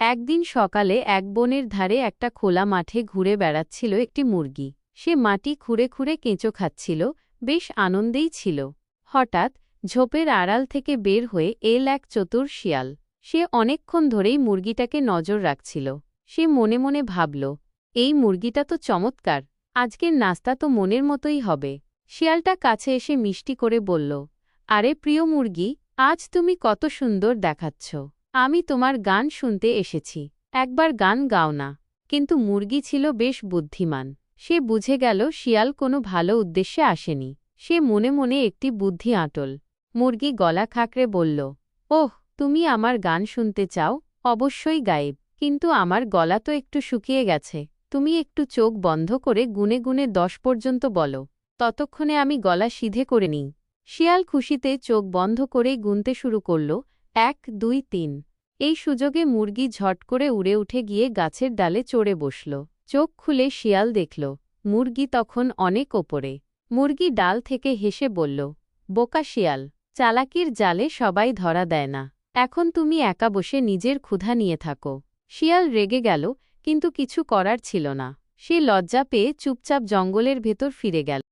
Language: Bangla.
একদিন সকালে এক বনের ধারে একটা খোলা মাঠে ঘুরে বেড়াচ্ছিল একটি মুরগি। সে মাটি খুঁড়ে খুঁড়ে কেঁচো খাচ্ছিল, বেশ আনন্দেই ছিল। হঠাৎ ঝোপের আড়াল থেকে বের হয়ে এল এক চতুর শিয়াল। সে অনেকক্ষণ ধরেই মুরগিটাকে নজর রাখছিল। সে মনে মনে ভাবল, এই মুরগিটা তো চমৎকার, আজকের নাস্তা তো মনের মতোই হবে। শিয়ালটা কাছে এসে মিষ্টি করে বলল, আরে প্রিয় মুরগি, আজ তুমি কত সুন্দর দেখাচ্ছ। আমি তোমার গান শুনতে এসেছি। একবার গান গাও না। কিন্তু মুরগি ছিল বেশ বুদ্ধিমান। সে বুঝে গেল শিয়াল কোনো ভালো উদ্দেশ্যে আসেনি। সে মনে মনে একটি বুদ্ধি আঁটল। মুরগি গলা খাকড়ে বলল, ওহ, তুমি আমার গান শুনতে চাও? অবশ্যই গায়েব। কিন্তু আমার গলা তো একটু শুকিয়ে গেছে। তুমি একটু চোখ বন্ধ করে গুনে গুনে দশ পর্যন্ত বলো। ততক্ষণে আমি গলা সিধে করে নিই। শিয়াল খুশিতে চোখ বন্ধ করেই গুনতে শুরু করল। এক, দুই, তিন। এই সুযোগে মুরগি ঝট করে উড়ে উঠে গিয়ে গাছের ডালে চড়ে বসল। চোখ খুলে শিয়াল দেখল, মুরগি তখন অনেক ওপরে। মুরগি ডাল থেকে হেসে বলল, বোকা শিয়াল, চালাকির জালে সবাই ধরা দেয় না। এখন তুমি একা বসে নিজের ক্ষুধা নিয়ে থাকো। শিয়াল রেগে গেল, কিন্তু কিছু করার ছিল না। সে লজ্জা পেয়ে চুপচাপ জঙ্গলের ভেতর ফিরে গেল।